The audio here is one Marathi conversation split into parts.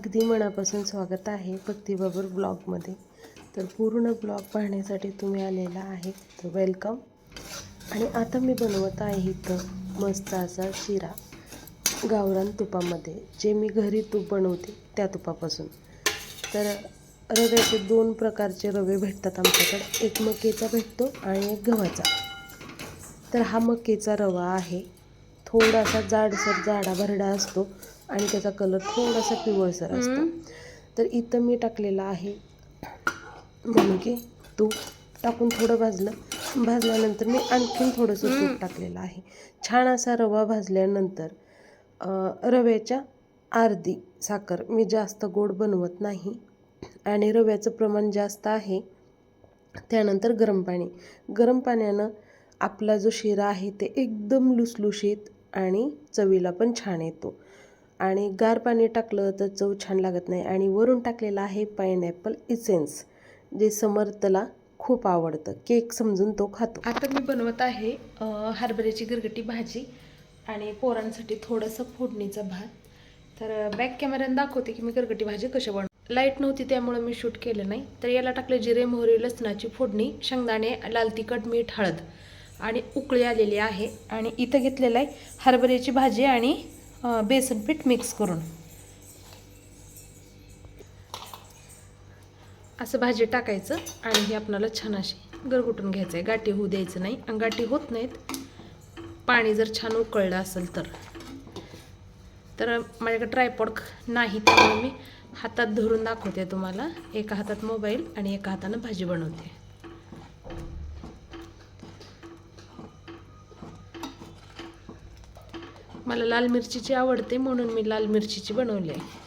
अगदी मनापासून स्वागत आहे भक्तीबाबर ब्लॉगमध्ये. तर पूर्ण ब्लॉग पाहण्यासाठी तुम्ही आलेला आहे तर वेलकम. आणि आता मी बनवत आहे इथं मस्त असा शिरा गावरान तुपामध्ये. जे मी घरी तूप बनवते त्या तुपापासून. तर रव्याचे दोन प्रकारचे रवे भेटतात आमच्याकडे. एक मकेचा भेटतो आणि एक गव्हाचा. तर हा मकेचा रवा आहे. थोडासा जाडसर जाडा भरडा असतो. आणि त्याचा कलर थोडासा पिवळसर असतो. तर इथं मी टाकलेला आहे. म्हणून की तूप टाकून थोडं भाजलं. भाजल्यानंतर मी आणखीन थोडंसं तूप टाकलेलं आहे. छान असा रवा भाजल्यानंतर रव्याच्या अर्धी साखर मी जास्त गोड बनवत नाही. आणि रव्याचं प्रमाण जास्त आहे त्यानंतर गरम पाणी. गरम पाण्यानं आपला जो शिरा आहे ते एकदम लुसलुशीत आणि चवीला पण छान येतो. आणि गार पाणी टाकलं तर चव छान लागत नाही. आणि वरून टाकलेलं आहे पायनॅपल इसेन्स जे समर्थला खूप आवडतं. केक समजून तो खातो. आता मी बनवत आहे हरभऱ्याची गरगटी भाजी आणि पोरांसाठी थोडंसं फोडणीचा भात. तर बॅक कॅमेऱ्यानं दाखवते की मी गरगटी भाजी कशी बनव लाइट नव्हती त्यामुळे मी शूट केलं नाही. तर याला टाकले जिरे मोहरी लसणाची फोडणी शेंगदाणे लाल तिखट मीठ हळद आणि उकळी आलेली आहे. आणि इथं घेतलेलं आहे हरभऱ्याची भाजी आणि बेसन पीठ मिक्स करून. असं भाजी टाकायचं आणि हे आपणाला छान अशी गरगुटून घ्यायचं आहे गाठी होऊ द्यायचं नाही आणि गाठी होत नाहीत. पाणी जर छान उकळलं असेल तर. तर माझ्याकडे ट्रायपॉड नाही त्यामुळे मी हातात धरून दाखवते तुम्हाला. एका हातात मोबाईल आणि एका हातानं भाजी बनवते. मला लाल मिरचीची आवडते म्हणून मी लाल मिरचीची बनवली आहे.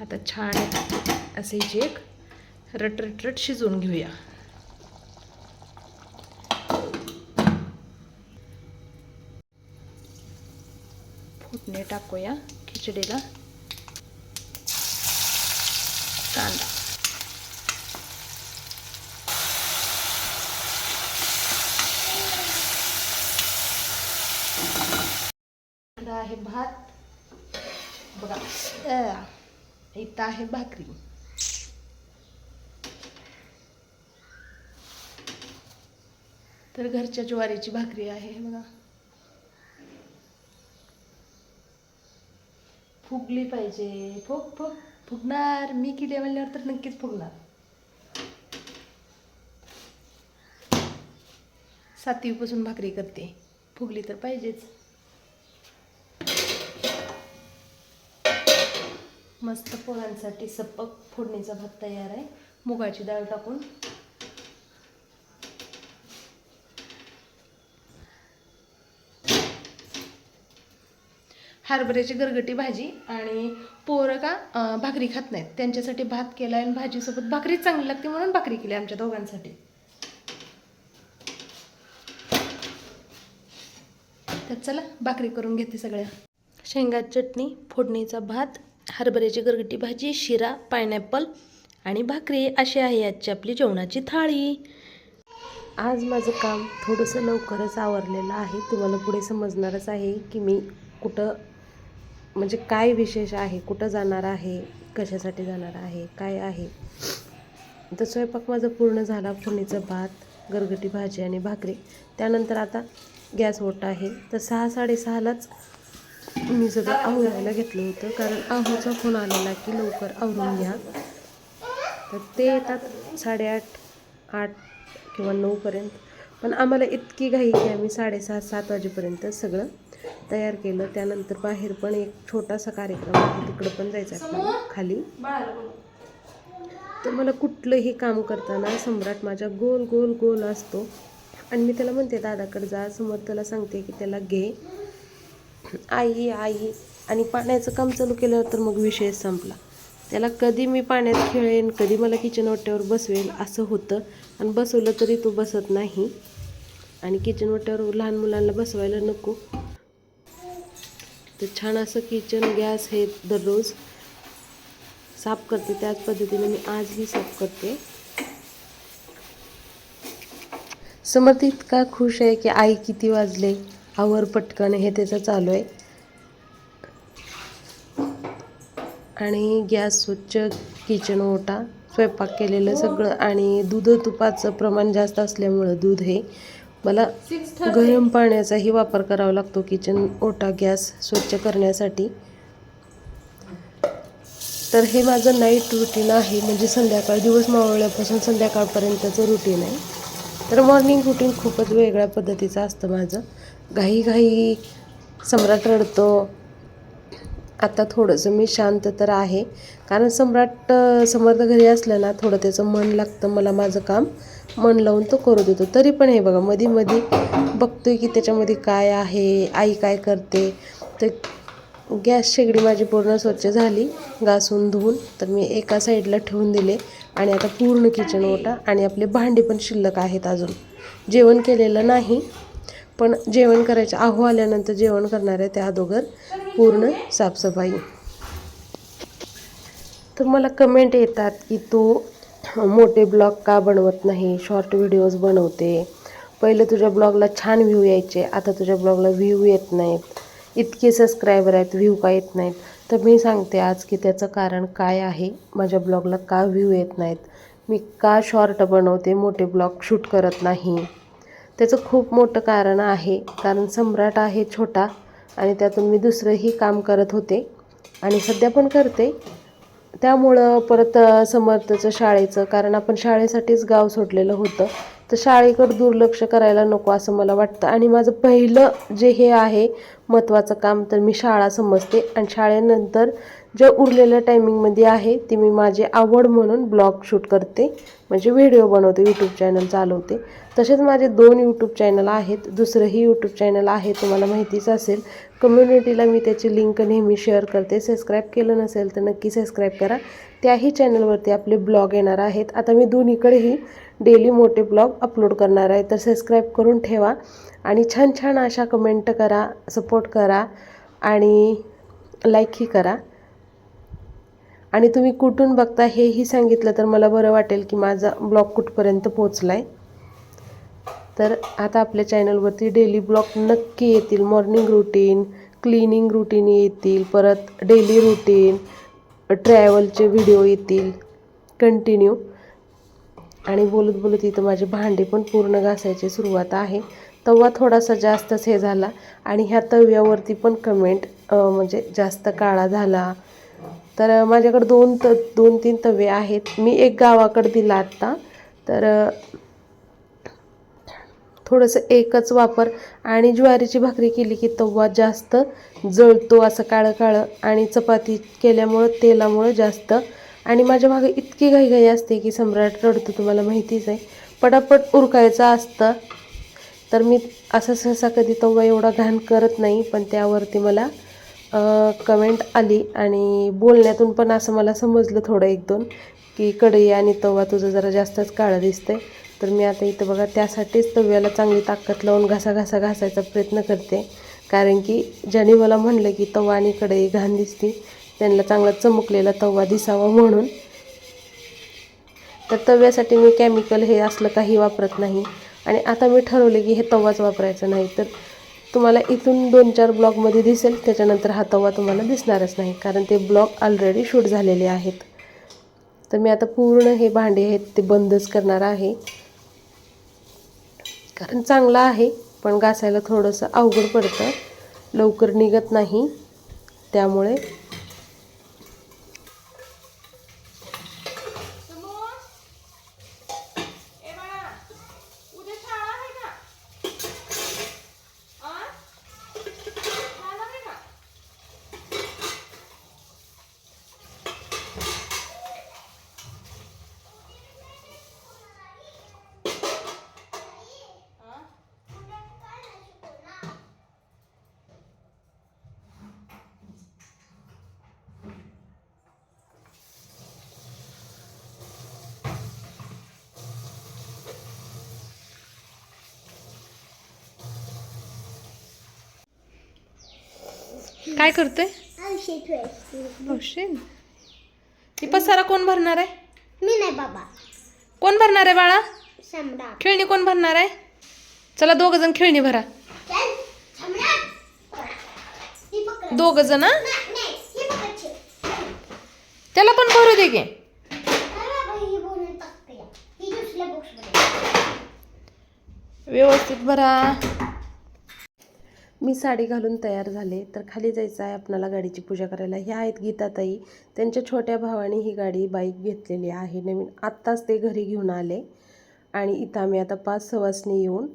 आता छान असे एक रटरटरट शिजवून घेऊया. फुटणे टाकूया खिचडीला. कांदा. इकडं बघा अ, इथं आहे भाकरी तर घरच्या ज्वारीची भाकरी आहे बघा. फुगली पाहिजे. फुग फुग. फुगणार. मी केली म्हणल्यावर तर नक्कीच फुगणार. सातवीपासून भाकरी करते. फुगली तर पाहिजेच. मस्त पोळ्यांसाठी सपक फोडणीचा भात तयार आहे. मुगाची डाळ टाकून. हरभऱ्याची गरगटी भाजी आणि पोरं का भाकरी खात नाहीत. त्यांच्यासाठी भात केला आणि भाजीसोबत भाकरी चांगली लागते म्हणून भाकरी केली आमच्या दोघांसाठी. तर चला भाकरी करून घेते सगळ्या. शेंगा चटणी फोडणीचा भात हरभऱ्याची गरगटी भाजी शिरा पायनॅपल आणि भाकरी अशी आहे आजची आपली जेवणाची थाळी. आज माझं काम थोडंसं लवकरच आवरलेलं आहे. तुम्हाला पुढे समजणारच आहे की मी कुठं म्हणजे काय विशेष आहे कुठं जाणार आहे कशासाठी जाणार आहे काय आहे. तर स्वयंपाक माझा पूर्ण झाला फोडणीचा भात गरगटी भाजी आणि भाकरी. त्यानंतर आता गॅस ओटा आहे. तर सहा साडेसहालाच मी सगळं आवरायला घेतलं होतं कारण आहोचा फोन आलेला की लवकर आवरून घ्या. तर ते येतात साडेआठ आठ किंवा नऊपर्यंत पण आम्हाला इतकी घाई की आम्ही साडेसहा सात वाजेपर्यंत सगळं तयार केलं. त्यानंतर बाहेर पण एक छोटासा कार्यक्रम आहे तिकडं पण जायचा आपल्याला खाली. तर मला कुठलंही काम करताना सम्राट माझ्या गोल गोल गोल असतो. आणि मी त्याला म्हणते दादाकडे जा. समोर त्याला सांगते की त्याला घे. आई आई. आणि पाण्याचं काम चालू केल्यावर तर मग विषय संपला. त्याला कधी मी पाण्यात खेळेन कधी मला किचन ओट्यावर बसवेल असं होतं. आणि बसवलं तरी तो बसत नाही. आणि किचन ओट्यावर लहान मुलांना बसवायला नको. तर छान असं किचन गॅस हे दररोज साफ करते. त्याच पद्धतीने मी आजही साफ करते. समर्थ इतका खुश आहे की आई किती वाजले. आवर पटकन हे त्याचं चालू आहे. आणि गॅस स्वच्छ किचन ओटा स्वयंपाक केलेलं सगळं आणि दूध तुपाचं प्रमाण जास्त असल्यामुळं दूध हे मला गरम पाण्याचाही वापर करावा लागतो किचन ओटा गॅस स्वच्छ करण्यासाठी. तर हे माझं नाईट रुटीन आहे. म्हणजे संध्याकाळ दिवस मावळल्यापासून संध्याकाळपर्यंतचं रुटीन आहे. तर मॉर्निंग रुटीन खूपच वेगळ्या पद्धतीचं असतं माझं. घाई घाई सम्राट रडतो. आता थोडंसं मी शांत तर आहे. कारण सम्राट समर्थ घरी असलं ना थोडं त्याचं मन लागतं मला माझं काम. मन लावून तो करू देतो तरी पण हे बघा मध्ये मध्ये बघतोय की त्याच्यामध्ये काय आहे आई काय करते. तर गॅस शेगडी माझी पूर्ण स्वच्छ झाली. घासून धुवून तर मी एका साईडला ठेवून दिले. आणि आता पूर्ण किचन ओटा आणि आपले भांडे पण शिल्लक आहेत अजून. जेवण केलेलं नाही पण जेवण करायचं आहो आल्यानंतर जेवण करणार आहे त्या अगोदर पूर्ण साफसफाई. तर मला कमेंट येतात की तू मोठे ब्लॉग का बनवत नाही? शॉर्ट व्हिडिओज बनवते. पहिले तुझ्या ब्लॉगला छान व्ह्यू यायचे आता तुझ्या ब्लॉगला व्ह्यू येत नाहीत. इतके सबस्क्रायबर आहेत व्ह्यू का येत नाहीत? तर मी सांगते आज की त्याचं कारण काय आहे. माझ्या ब्लॉगला का व्ह्यू येत नाहीत? मी का शॉर्ट बनवते मोठे ब्लॉग शूट करत नाही? त्याचं खूप मोठं कारण आहे. कारण सम्राट आहे छोटा आणि त्यातून मी दुसरंही काम करत होते आणि सध्या पण करते. त्यामुळं परत समर्थचं शाळेचं कारण आपण शाळेसाठीच गाव सोडलेलं होतं. तर शाळेकडं दुर्लक्ष करायला नको असं मला वाटतं. आणि माझं पहिलं जे हे आहे महत्त्वाचं काम तर मी शाळा समजते. आणि शाळेनंतर जे उरलेल्या टायमिंगमध्ये आहे ती मी माझी आवड म्हणून ब्लॉग शूट करते. म्हणजे व्हिडिओ बनवते यूट्यूब चॅनल चालवते. तसेच माझे दोन यूट्यूब चॅनल आहेत. दुसरंही यूट्यूब चॅनल आहे तुम्हाला माहितीच असेल. कम्युनिटीला मी त्याची लिंक नेहमी शेअर करते. सबस्क्राईब केलं नसेल तर नक्की सबस्क्राईब करा. त्याही चॅनलवरती आपले ब्लॉग येणार आहेत. आता मी दोन्हीकडेही डेली मोठे ब्लॉग अपलोड करणार आहे. तर सबस्क्राईब करून ठेवा आणि छान छान अशा कमेंट करा सपोर्ट करा आणि लाईकही करा. आणि तुम्ही कुठून बघता हेही सांगितलं तर मला बरं वाटेल की माझा ब्लॉग कुठपर्यंत पोचला आहे तर आता आपल्या चॅनलवरती डेली ब्लॉग नक्की येतील. मॉर्निंग रुटीन क्लिनिंग रुटीन येतील परत डेली रुटीन ट्रॅव्हलचे व्हिडिओ येतील. कंटिन्यू आणि बोलत बोलत इथं माझे भांडे पण पूर्ण घासायची सुरुवात आहे. तवा थोडासा जास्तच हे झाला. आणि ह्या तव्यावरती पण कमेंट म्हणजे जास्त काळा झाला. तर माझ्याकडं माझ्याकडे दोन त दोन तीन तवे आहेत. मी एक गावाकडे दिला आत्ता. तर थोडंसं एकच वापर आणि ज्वारीची भाकरी केली की तवा जास्त जळतो असं काळं काळं आणि चपाती केल्यामुळं तेलामुळं जास्त. आणि माझ्या भागात इतकी घाईघाई असते की सम्राट रडतो तुम्हाला माहितीच आहे. पटापट उरकायचं असतं. तर मी असं सहसा कधी तवा एवढा घाण करत नाही पण त्यावरती मला कमेंट आली आणि बोलण्यातून पण असं मला समजलं थोडं एक दोन की कढई आणि तवा तुझं जरा जास्तच काळं दिसतंय. तर मी आता इथं बघा त्यासाठीच तव्याला चांगली ताकद लावून घासा घासा घासायचा प्रयत्न करते. कारण की ज्याने मला म्हणलं की तवा आणि कढई घाण दिसती त्यांना चांगला चमकलेला तवा दिसावा म्हणून. तर तव्यासाठी मी केमिकल हे असलं काही वापरत नाही. आणि आता मी ठरवले की हे तवाच वापरायचा नाही. तर तुम्हाला इथून दोन चार ब्लॉगमध्ये दिसेल त्याच्यानंतर हा तवा तुम्हाला दिसणारच नाही. कारण ते ब्लॉग ऑलरेडी शूट झालेले आहेत. तर मी आता पूर्ण हे भांडे आहेत ते बंदच करणार आहे. कारण चांगलं आहे पण घासायला थोडंसं अवघड पडतं. लवकर निघत नाही. त्यामुळे काय करतोय? औषध ती पसारा कोण भरणार आहे? मी नाही बाबा. कोण भरणार आहे बाळा? सम्राट. खेळणी कोण भरणार आहे? चला दोघ जण खेळणी भरा. दोघ जण? त्याला पण भरू दे की. व्यवस्थित भरा. मी साडी घालून तयार झाले तर खाली जायचं आहे आपणाला गाडीची पूजा करायला. ह्या आहेत गीताताई. त्यांच्या छोट्या भावाने ही गाडी बाईक घेतलेली आहे. नवीन आत्ताच ते घरी घेऊन आले. आणि इथं आम्ही आता पाच सवासनी येऊन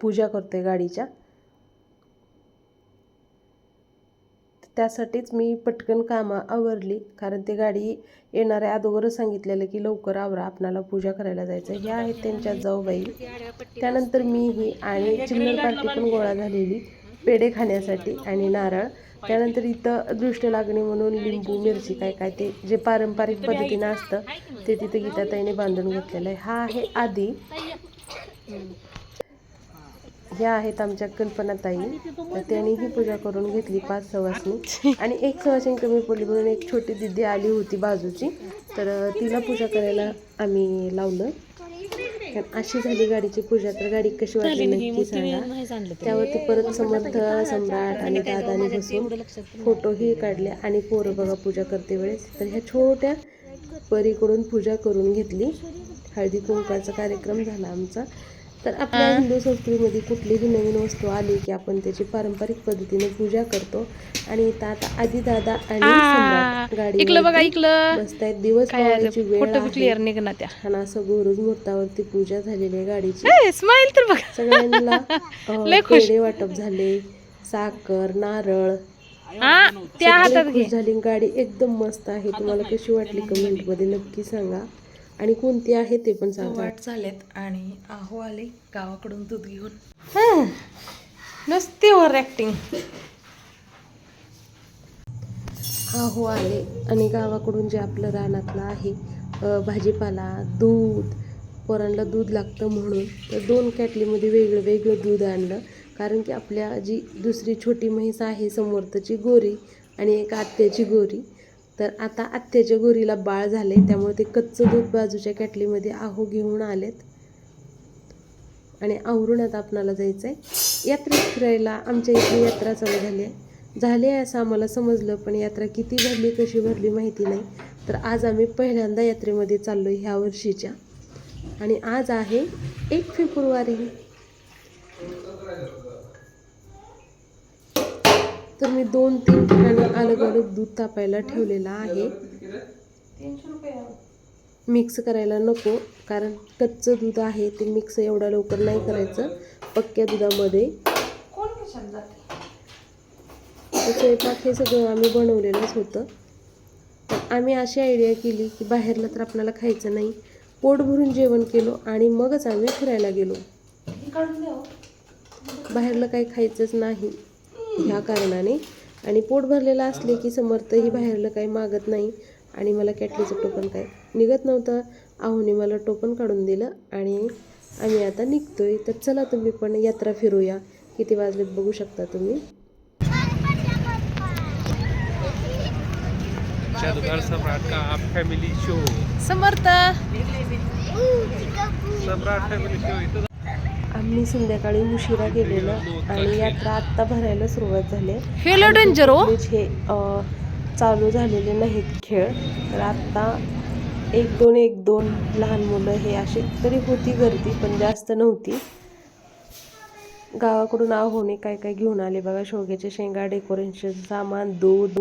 पूजा करतोय गाडीच्या. त्यासाठीच मी पटकन कामं आवरली. कारण ते गाडी येणाऱ्या अगोदरच सांगितलेलं की लवकर आवरा आपणाला पूजा करायला जायचं ह्या आहेत त्यांच्या जाऊबाई. त्यानंतर मीही आणि चिल्लर पार्टी पण गोळा झालेली. पेढे खाण्यासाठी आणि नारळ. त्यानंतर इथं दृष्ट लागणे म्हणून लिंबू मिरची काय काय ते जे पारंपरिक पद्धतीनं असतं ते तिथं गीताताईने बांधून घेतलेलं आहे. हा आहे आधी ह्या आहेत आमच्या कल्पनाताई तर त्यांनीही पूजा करून घेतली पाच सवासनी आणि एक सवासनी कमी पडली म्हणून एक छोटी दिदी आली होती बाजूची. तर तिला पूजा करायला आम्ही लावलं. कारण अशी झाली गाडीची पूजा. तर गाडी कशी वाटली नक्की सांगा. त्यावरती परत समर्थ सम्राट आणि दादाने बसून फोटोही काढले आणि पोरं बघा पूजा करते वेळेस. तर ह्या छोट्या परीकडून पूजा करून घेतली. हळदी कुंकाचा कार्यक्रम झाला आमचा. तर आपल्या हिंदू संस्कृतीमध्ये कुठलीही नवीन वस्तू आली की आपण त्याची पारंपरिक पद्धतीने पूजा करतो. आणि इथं आता आधी दादा आणि सम्राट इकलं बघा गाडी इकलं. बसत आहेत. दिवस वेळ. क्लिअर निघणार त्या. असं गुरुज मुहूर्तावरती पूजा झालेली आहे गाडीची. स्माइल तर बघा. सगळ्यांना. पेढे वाटप झाले साखर नारळ. त्या हातात झाली. गाडी एकदम मस्त आहे. तुम्हाला कशी वाटली कमेंटमध्ये नक्की सांगा. आणि कोणती आहे ते पण सांगा. वाट झालेत आणि आहो आले गावाकडून दूध घेऊन. नसते ओव्हर ऍक्टिंग हा हो आले आणि गावाकडून जे आपलं रानातलं आहे भाजीपाला दूध पोरांना दूध लागतं म्हणून तर दोन कॅटलीमध्ये वेगळं वेगळं दूध आणलं. कारण की आपल्या जी दुसरी छोटी म्हैस आहे समोरची गोरी आणि एक आत्याची गोरी तर आता आत्याच्या गोरीला बाळ झाले त्यामुळे ते कच्चं दूध बाजूच्या कॅटलीमध्ये आहो घेऊन आलेत. आणि आवरून आता आपणाला जायचं आहे यात्रेत फिरायला आमच्या इथे यात्रा चालू झाली आहे. झाली आहे असं आम्हाला समजलं पण यात्रा किती भरली कशी भरली माहिती नाही. तर आज आम्ही पहिल्यांदा यात्रेमध्ये चाललो ह्या वर्षीच्या. आणि आज आहे एक फेब्रुवारी. तर मी दोन तीन ठिकाणी अलग अलग दूध तापायला ठेवलेलं आहे. मिक्स करायला नको कारण कच्चं दूध आहे ते मिक्स एवढ्या लवकर नाही करायचं पक्क्या दुधामध्ये. स्वयंपाक हे सगळं आम्ही बनवलेलंच होतं. तर आम्ही अशी आयडिया केली की बाहेरला तर आपल्याला खायचं नाही. पोट भरून जेवण केलो आणि मगच आम्ही फिरायला गेलो. द्या बाहेरलं काही खायचंच नाही. ह्या कारणाने. आणि पोट भरलेलं असले की समर्थही बाहेरलं काही मागत नाही. आणि मला कॅटलीचं टोपण काय? निघत नव्हतं. आहोने मला टोपण काढून दिलं आणि आम्ही आता निघतोय. तर चला तुम्ही पण यात्रा फिरूया. किती वाजलेत बघू शकता तुम्ही. जादूगर सम्राट का family show Samarth Samrat family show आम्ही संध्याकाळी उशिरा गेलेलो आणि यात्रा आत्ता भरायला सुरुवात झाली. हेलो डेंजर हो हे चालू झालेले नाहीत खेळ तर आत्ता एक दोन एक दोन लहान मुलं हे असे तरी होती गर्दी पण जास्त नव्हती गावाकडून आहोने काय काय घेऊन आले बघा शेवग्याच्या शेंगा डेकोरेशन सामान दूध